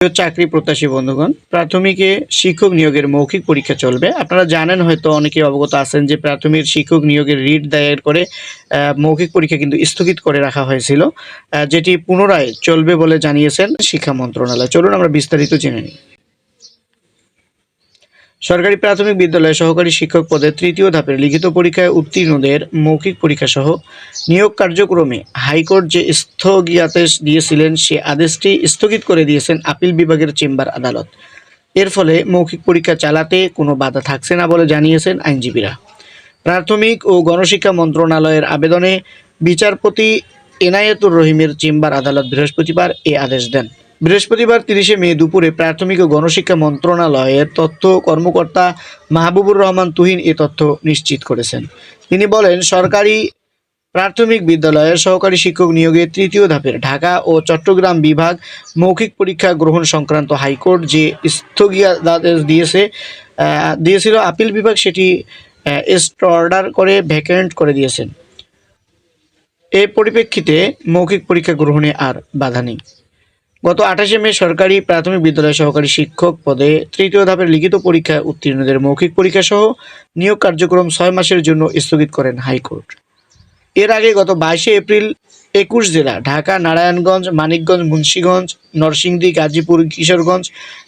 চাকরি প্রত্যাশী বন্ধুগণ, প্রাথমিকে শিক্ষক নিয়োগের মৌখিক পরীক্ষা চলবে। আপনারা জানেন হয়তো অনেকে অবগত আছেন যে প্রাথমিক শিক্ষক নিয়োগের রিট দায়ের করে মৌখিক পরীক্ষা কিন্তু স্থগিত করে রাখা হয়েছিল। যেটি পুনরায় চলবে বলে জানিয়েছেন শিক্ষা মন্ত্রণালয়। চলুন আমরা বিস্তারিত জেনে নিই। সরকারি প্রাথমিক বিদ্যালয়ে সহকারী শিক্ষক পদে তৃতীয় ধাপের লিখিত পরীক্ষায় উত্তীর্ণদের মৌখিক পরীক্ষা সহ নিয়োগ কার্যক্রমে হাইকোর্ট যে স্থগিতাদেশ দিয়েছিলেন, সে আদেশটি স্থগিত করে দিয়েছেন আপিল বিভাগের চেম্বার আদালত। এর ফলে মৌখিক পরীক্ষা চালাতে কোনো বাধা থাকছে না বলে জানিয়েছেন আইনজীবীরা। প্রাথমিক ও গণশিক্ষা মন্ত্রণালয়ের আবেদনে বিচারপতি এনায়েতুর রহিমের চেম্বার আদালত বৃহস্পতিবার এ আদেশ দেন। বৃহস্পতিবার তিরিশে মে দুপুরে প্রাথমিক ও গণশিক্ষা মন্ত্রণালয়ের তথ্য কর্মকর্তা মাহবুবুর রহমান তুহিন এ তথ্য নিশ্চিত করেছেন। তিনি বলেন, সরকারি প্রাথমিক বিদ্যালয়ের সহকারী শিক্ষক নিয়োগে তৃতীয় ধাপের ঢাকা ও চট্টগ্রাম বিভাগ মৌখিক পরীক্ষা গ্রহণ সংক্রান্ত হাইকোর্ট যে স্থগিতাদেশ দিয়েছে দিয়েছিল, আপিল বিভাগ সেটি এস্ট অর্ডার করে ভ্যাকেন্ট করে দিয়েছেন। এ পরিপ্রেক্ষিতে মৌখিক পরীক্ষা গ্রহণে আর বাধা নেই। গত আঠাশে মে সরকারি প্রাথমিক বিদ্যালয় সহকারী শিক্ষক পদে তৃতীয় ধাপের লিখিত পরীক্ষায় উত্তীর্ণদের মৌখিক পরীক্ষা সহ নিয়োগ কার্যক্রম ছয় মাসের জন্য স্থগিত করেন হাইকোর্ট। এর আগে গত বাইশে এপ্রিল একুশ জেলা ঢাকা, নারায়ণগঞ্জ, মানিকগঞ্জ, মুন্সীগঞ্জ, নরসিংদী, গাজীপুর, কিশোরগঞ্জ,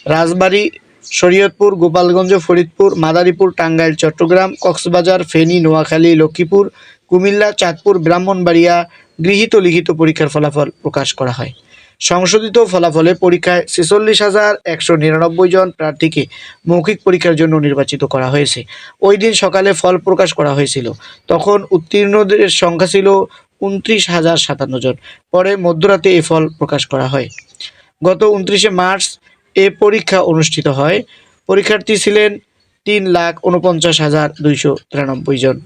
রাজবাড়ী, শরীয়তপুর, গোপালগঞ্জ, ফরিদপুর, মাদারীপুর, টাঙ্গাইল, চট্টগ্রাম, কক্সবাজার, ফেনী, নোয়াখালী, লক্ষ্মীপুর, কুমিল্লা, চাঁদপুর, ব্রাহ্মণবাড়িয়া গৃহীত লিখিত পরীক্ষার ফলাফল প্রকাশ করা হয়। সংশোধিত ফলাফলে পরীক্ষায় ছেচল্লিশ হাজার একশো নিরানব্বই জন প্রার্থীকে মৌখিক পরীক্ষার জন্য নির্বাচিত করা হয়েছে। ওই দিন সকালে ফল প্রকাশ করা হয়েছিল। তখন উত্তীর্ণদের সংখ্যা ছিল উনত্রিশ হাজার সাতান্ন জন। পরে মধ্যরাতে এ ফল প্রকাশ করা হয়। গত উনত্রিশে মার্চ এ পরীক্ষা অনুষ্ঠিত হয়। পরীক্ষার্থী ছিলেন তিন লাখ উনপঞ্চাশ হাজার দুইশো তিরানব্বই জন।